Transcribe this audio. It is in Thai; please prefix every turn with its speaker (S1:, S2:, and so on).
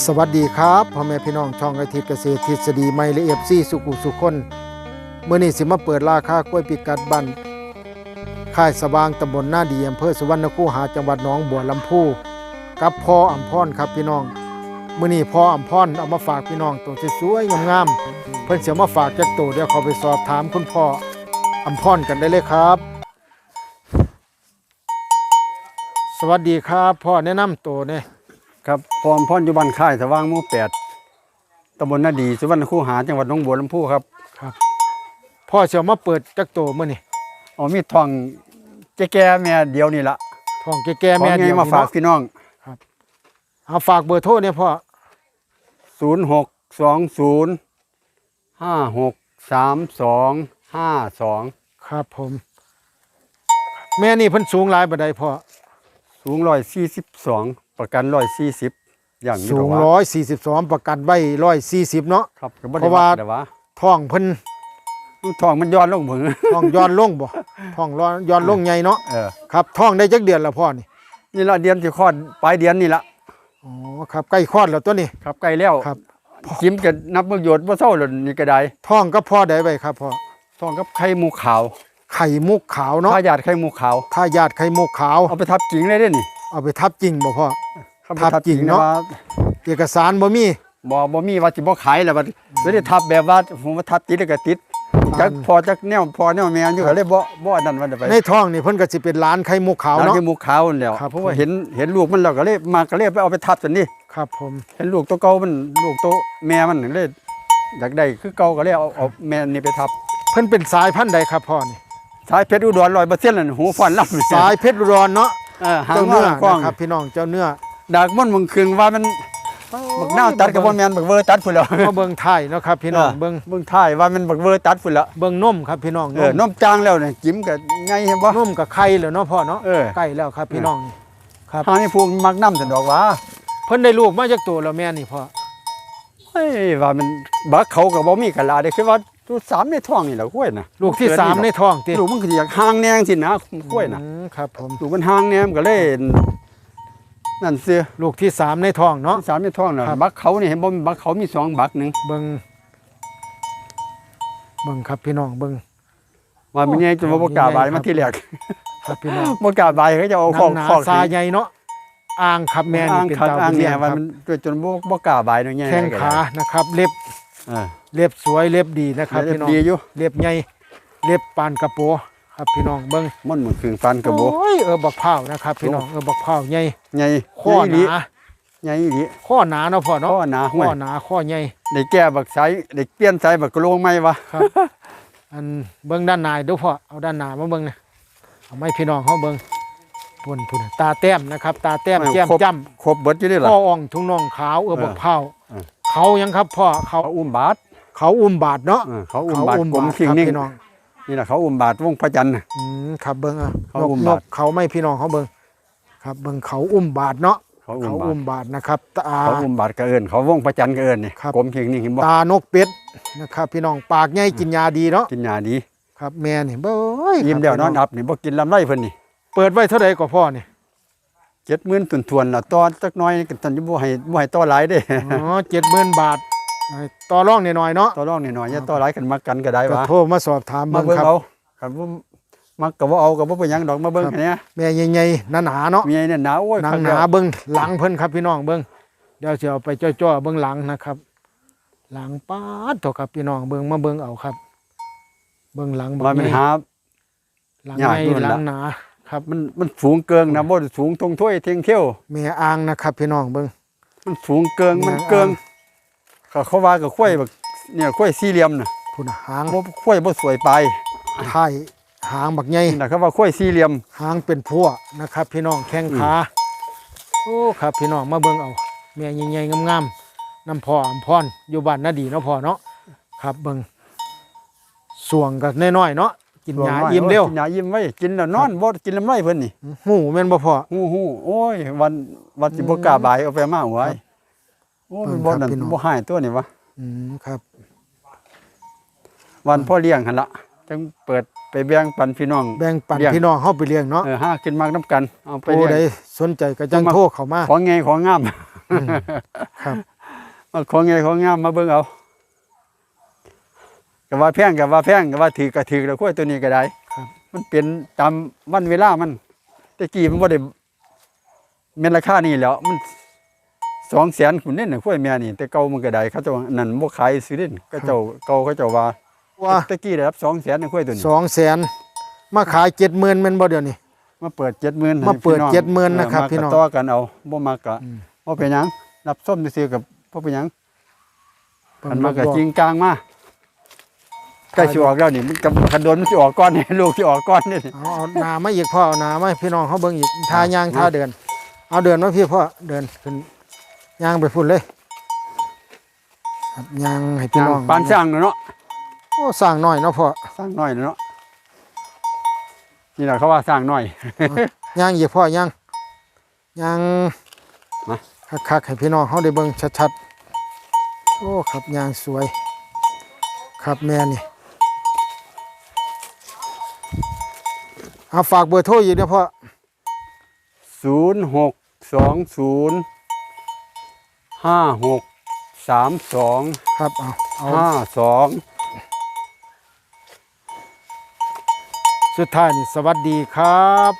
S1: สวัสดีครับพ่อแม่พี่น้องช่องอาทิตย์เกษตรทฤษฎีไม่ละเอียดซีสุกุสุคนเมื่อนี้สิมาเปิดราคากล้วยปิกัดบันค่ายสว่างตำบลหน้าดีอำเภอสุวรรณคูหาจังหวัดหนองบัวลำพูกับพ่ออัมพรครับพี่น้องเมื่อนี้พ่ออัมพรเอามาฝากพี่น้องตัวสวยๆงามๆเพิ่นเสียมาฝากจากตัวเดี๋ยวเขาไปสอบถามคุณพ่ออัมพรกันได้เลยครับ สวัสดีครับ พ่อแนะนำตัวเนี่ย
S2: ครับพรพรอยู่บ้านค่ายสว่างหมู่แปดตำบลนาดีสุวรรณคูหาจังหวัดหนองบัวลำพูครับ
S1: ครับพ่อเสียวมาเปิดจักโตมื่อนี่
S2: เอามีดทองแก่ๆแม่เดียวนี่ละ
S1: ทองแก่ๆ
S2: ขอ
S1: แม่
S2: งไง
S1: เดียว
S2: มา
S1: นี่
S2: ฝาก
S1: เนาะ
S2: พี่น้อง
S1: เอาฝากเบอร์โทรเนี่ยพ่อ
S2: 0 6 2 0 5 6 3 2 5 2
S1: ครับผม แม่นี่เพิ่นสูงหลายบันไดพ่อ
S2: สูงร้อยสี่สิบสองประกันร้อยสี่สิบอย่างนี้
S1: สู
S2: ด
S1: ง
S2: อกว่า
S1: ร้อยสี่สิบสองประกันไว้ร้อยสี่สิบเนาะ
S2: ครับก็บ่
S1: เพ
S2: ได้
S1: ราะ
S2: ว่า
S1: ว่า
S2: แต่ว่า
S1: ท้องเพิ่น
S2: ทองมันย้อนลงผึ่ง
S1: ท้องย้อนลงบ่ท้องร้อนย้อนลงใหญ่เนาะ
S2: เออ
S1: ครับท้องได้จักเดือนแล้วพ่อนี่
S2: นี่ละเดือนที่คลอดปลายเดือนนี่ละ
S1: อ๋อครับใกล้คลอดแล้วตัวนี้
S2: ครับใกล้แล้ว
S1: ครับ
S2: จิ้มกันนับประโยชน์บ่เท่าหล่นนี่ก็ได้
S1: ท้องก็พ่อได้ไว้ครับพ่อ
S2: ทองกับไข่หมูขาว
S1: ไข่มุกขาวเนาะ
S2: ถ้าหยาดไข่หมูขาว
S1: ถ้าญาติไข่มุกขาว
S2: เอาไปทับกิ่งเลยเด้นี่
S1: เอาไปทับจริงบ่พ่อ
S2: เขาไป
S1: ทับกิ่งเนาะ
S2: ว่
S1: เอกสารบ่มี
S2: บ่บ่มีว่าสิบ่ขายแล้วบัดไม่ได้ทับแบบว่าผมว่าทับติดแล้วก็ติดจักพอจักแนวพอแนวแม่อยู่ก็เลยบ่บ่อันนั้นว่าจะไป
S1: ในท้องนี่เพิ่นก็สิเป็นหลานไข่มุกขาว
S2: แล้ว
S1: เนาะ
S2: ที่หมูขาวนั่นแหล้ว
S1: ครับ
S2: เพราะว่าเห็นเห็นลูกมันแล้วก็เลยมาก็เลยไปเอาไปทับตัวนี้
S1: ครับผม
S2: เห็นลูกตัวเก่ามันลูกตัวแม่มันเลยอยากได้คือเก่าก็เลยเอาเอาแม่นี่ไปทับ
S1: เพิ่นเป็นสายพันธุ์ใดครับพ่อนี่
S2: สายเพชรอุดร100%นั่นหูฟันล่ำ
S1: สายเพชรอุดรเนาะ
S2: เออหาง
S1: เจ้าเนื้อ
S2: กว้าง
S1: นะครับพี่น้องเจ้าเนื้อ
S2: ดากมันมึงคืนว่ามันบักนาวตัดกับบ่แม่นบักเวอร์ตัดพุ่นแล้ว
S1: มาเบิ่งไทยเนาะครับพี่น้องเบิ่ง
S2: เบิ่งท้ายว่ามันบักเวอร์ตัดพุ่นแล้ว
S1: เบิ่งนมครับพี่น้อง
S2: เออนมจางแล้วเนี่ยจิ้มกับไงเห็นบ่
S1: นมกับไข่แล้วเนาะพ่อเนาะ
S2: เออ
S1: ใกล้แล้วครับพี่น้องนี่ครับ
S2: ทางนี้พวกมักน้ำสันดอกว่า
S1: เพิ่นได้ลูกมาจากตัวแล้วแม่นี่พ่อ
S2: เฮ้ยว่ามันบักเขากับบ่มีกะลาได้คือว่า ตัวสามในท้องนี่แหละกล้วยน่ะ
S1: ลูกที่
S2: เด
S1: สามใน
S2: นี่
S1: ท้องติ
S2: ลูกมันก็สิอยากห่างแนงสินะกล้วยน่ะ
S1: อืมครับผม
S2: ลูกมันห่างแนมก็เลยนั่นเสีย
S1: ลูกที่สามในท้องเนาะ
S2: สามในท้องน่ะ
S1: ครับ
S2: บักเขานี่เห็นบ่บักเขามีสองบักหนึง
S1: เบิ่งเบิ่งครับพี่น้องเบิ่ง
S2: ว่ามันใหญ่จนว่าบ่กล้าบายมาที่แรก
S1: ครับพี่น้อง
S2: บ่กล้าบายเขาจะเอา
S1: ห
S2: ข
S1: นั
S2: อง
S1: งหนา
S2: ขอก
S1: ซาใหญ่เนาะอ่างครับแม่นี่
S2: อ้าง
S1: เป็น
S2: คัก
S1: เตา
S2: อ้าง
S1: เลี้
S2: เนี่ยย
S1: งค
S2: ว่า
S1: รับ
S2: มันจนบ่บ่กล้าบายเนาะใหญ่
S1: แข้งขานะครับ เล็บ
S2: เออ
S1: เล็บสวยเล็บดีนะครับ
S2: เล็บ
S1: พี่น้อง
S2: ดีอยู่
S1: เล็บใหญ่เล็บปานกระโปครับพี่น้องเบิ้ง
S2: มันเหมือนคืนฟันกระโบ
S1: โอ้ยเออบักพร้าวนะครับพี่น้องเออบักพร้าวใหญ่
S2: ใหญ่
S1: ข้อห
S2: ใหญ่
S1: นา
S2: ใหญ่อีหลี
S1: ข้อหนาเนาะพ่อเนาะ
S2: ข้อหนาห้
S1: ข้
S2: ว
S1: อยหนาข้อใหญ่
S2: ได้แก้บักไซได้เปลี่ยนไซบักกระโลงไหมวะ
S1: ครับ อันเบิ้งด้านในดูพ่อเอาด้านหน้ามาเบิ้งนะเอาไม่พี่น้องเขาเบิ้งพุ่นพุ่นตาแต้มนะครับ ตาแต้มแก้ม
S2: ครบ
S1: จ้
S2: ครบเบิดอยู่นี่ำล่ะ
S1: ข้ออ่องทุ่งน่องขาวเออ
S2: เออ
S1: บักพร้าว
S2: เออ
S1: เขายังครับพ่อเขา
S2: เขาอุ้มบาท
S1: เขาอุ้มบาทเนาะ
S2: เออเขาอุ้มบาทกลม
S1: ค
S2: คิง
S1: รับ
S2: นิ่ง
S1: พี่น้อง
S2: นี่แหละเขาอุ้มบาทวงพระจันทร์น่ะ
S1: อืมครับเบิ้งอะ
S2: เขา
S1: นก
S2: อุ้ม
S1: น
S2: บาท
S1: กเขาไม่พี่น้องเขาเบิ้งครับเบิ้งเขาอุ้มบาทเนาะ
S2: เขาอุ้ม
S1: เขา
S2: บาท
S1: อุ้มบาทนะครับตา
S2: เขาอุ้มบาทกระเอินเขาวงพระจันทร์กระเอินนี่
S1: ครับ
S2: กลมคิงนิ่งเห็นบ่
S1: ตานกเป็ดนะครับ พี่น้องปากใหญ่กินยาดีเนาะ
S2: กินยาดี
S1: ครับแม่นี่เบ้ย
S2: ยิ้ม
S1: ครับ
S2: เดียวน
S1: พี่
S2: อนอับนี่บ่กินลำไรเพิ่นนี่
S1: เปิดไว้เท่าไหร่ก็พ่อนี่
S2: 70,000ตุนทวนๆล่ะตอนจักหน้อยกันทันอยู่บ่ให้บ่ให้ต่อหลายเด้
S1: อ๋อเจ็ดหมื่นบาทต่อรองหน่อยๆเนาะ
S2: ต่อรองนิดหน่อยอย่าต่อหลายกันมากันก็ได้
S1: ก็
S2: วะ
S1: โทรมาสอบถาม
S2: มา
S1: เบิ่ง
S2: เบิ่ง
S1: ครับ
S2: เอาคันบ่มักก็บ่เอาก็บ่เป็นหยังดอกมาเบิ่ง
S1: ครับ
S2: แค่เนี้ย
S1: แม่ใหญ่ๆหนาๆเนาะ
S2: เมียเนี่ยหนาโอ้ย
S1: หนัง
S2: คัก
S1: ห
S2: แล้ว
S1: นาเบิ่งหลังเพิ่นครับพี่น้องเบิ่งเดี๋ยวสิเอาไปจ้อๆเบิ่งหลังนะครับ หลังปาดเถอะครับพี่น้องเบิ่งมาเบิ่งเอาครับ เบิ่งหลัง
S2: ว่ามัน
S1: ใหญ่
S2: หา
S1: หลัง
S2: ยาก
S1: ใหญ่
S2: อยู่นั่น
S1: ห
S2: ล่ะ
S1: ลังหนา ครับ
S2: มันมันสูงเกิงนะบ่ได้สูงทงถ้วยเทียงเขี้ยว
S1: แม่อ่างนะครับพี่น้องเบิ่ง
S2: มันสูงเกิง
S1: แม่
S2: มันเกิง
S1: อ่
S2: เขาเขาว่ากับข้วยแบบเนี่ยข้วยสี่เหลี่ยมน่ะ
S1: พุ่นน่ะหาง
S2: บ่ข้วยบ่สวยไป
S1: ท้ายหางบักใหญ่
S2: นี่น่ะเขาว่าข้วยสี่เหลี่ยม
S1: หางเป็นพั่วนะครับ พี่น้องแข้งขาโอ้ครับพี่น้องมาเบิ่งเอาแม่ใหญ่ๆงามๆน้ำพ่ออำพรอยู่บ้านนาดีเนาะพ่อเนาะครับเบิ่งสวงกับน้อยๆเนาะ กินยาอิ่มเร็ว
S2: กินยาอิ่มไว้กินแล้วนอนบ่กินลำไรเพิ่นนี่
S1: หูแม่นบ่พ่อ
S2: ฮู้ฮู้โอ้ย วันวันสิบ่กล้าบายเอาไปมาหัวไอ้โอ้ย
S1: เบิ่ง
S2: บ่
S1: ครับ
S2: นั่น
S1: พี่น้อง
S2: บ่หายตัวนี่วะ
S1: อืมครับ
S2: วันพ่อเลี้ยงหั่นละจังเปิดไปแบ่งปันพี่น้อง
S1: แบ่งปัน
S2: เลี้ยง
S1: พี่น้องเฮาไปเลี้ยงเนาะ
S2: เออหาขึ้นมากน้ำกันเอาไป
S1: ผู้
S2: เลี้ยง
S1: ใดสนใจก็จัง
S2: มา
S1: โทรเข้ามา
S2: ของไงของงาม
S1: ครับ
S2: มาของไงของงามมาเบิ่งเอา ก็ว่าแพงก็ว่าแพงก็ว่าถือก็ถือแล้วกล้วยตัวนี้ก็ได้
S1: ครับ
S2: มันเป็นตามวันเวลามันแต่กี้มันบ่ได้แม่นราคานี่แหล้วมันสองแสนคุณนี่น่ะกล้วยแม่นี่ แต่เก่ามันก็ได้เขาเจ้านั่นบ่ขายซื้อเด่นก็เจ้าเก่าเขาเจ้าว่า
S1: ว่า
S2: ตะกี้ได้รับ2แสนในกล้วยตัวนี้
S1: สองแสนมาขายเจ็ดหมื่นแมันบ่เดี๋ยวนี้
S2: มาเปิด70,000ให้
S1: มาเปิด
S2: พี่อง
S1: 70,000นะครับ
S2: เออ
S1: พี่น้อง
S2: มาก็ต่อกันเอาบ่มากก็
S1: อืม
S2: บ่เป็นหยังรับส้มซื่อๆกับบ่เป็นหยัง
S1: เพิ่
S2: มันมาก็
S1: บอก
S2: จริงกลางมา ใกล้สิออกแล้วนี่มันกับคันโดนมันสิออกก่อนนี่ลูกสิออกก่อนนี่
S1: เอาเอาหนามาอีกพ่อเอาหนามาให้พี่น้องเขาเบิ่งอีกทายางทาเดิน เอาเดินมาพี่พ่อเดินขึ้นยางไปพุ่นเลยครับยางให้พี่น้อง
S2: ปานสร้างเนาะ
S1: โอ้สร้างน้อยเนาะพ่อ
S2: สร้างน้อยเนาะนี่แหละเขาว่าสร้างน้อย
S1: ยางอีกพ่อยางยางคักๆให้พี่น้องเขาได้เบิ่งชัดๆโอ้ครับยางสวย ครับแม่นี่ เอาฝากเบอร์โทรอีกเด้อพ่อ
S2: ศูนย์หกสองศูนย์ห้าหกสามสอง
S1: ครับเอาเอา
S2: ห้าสอง
S1: สุดท้ายนี่สวัสดีครับ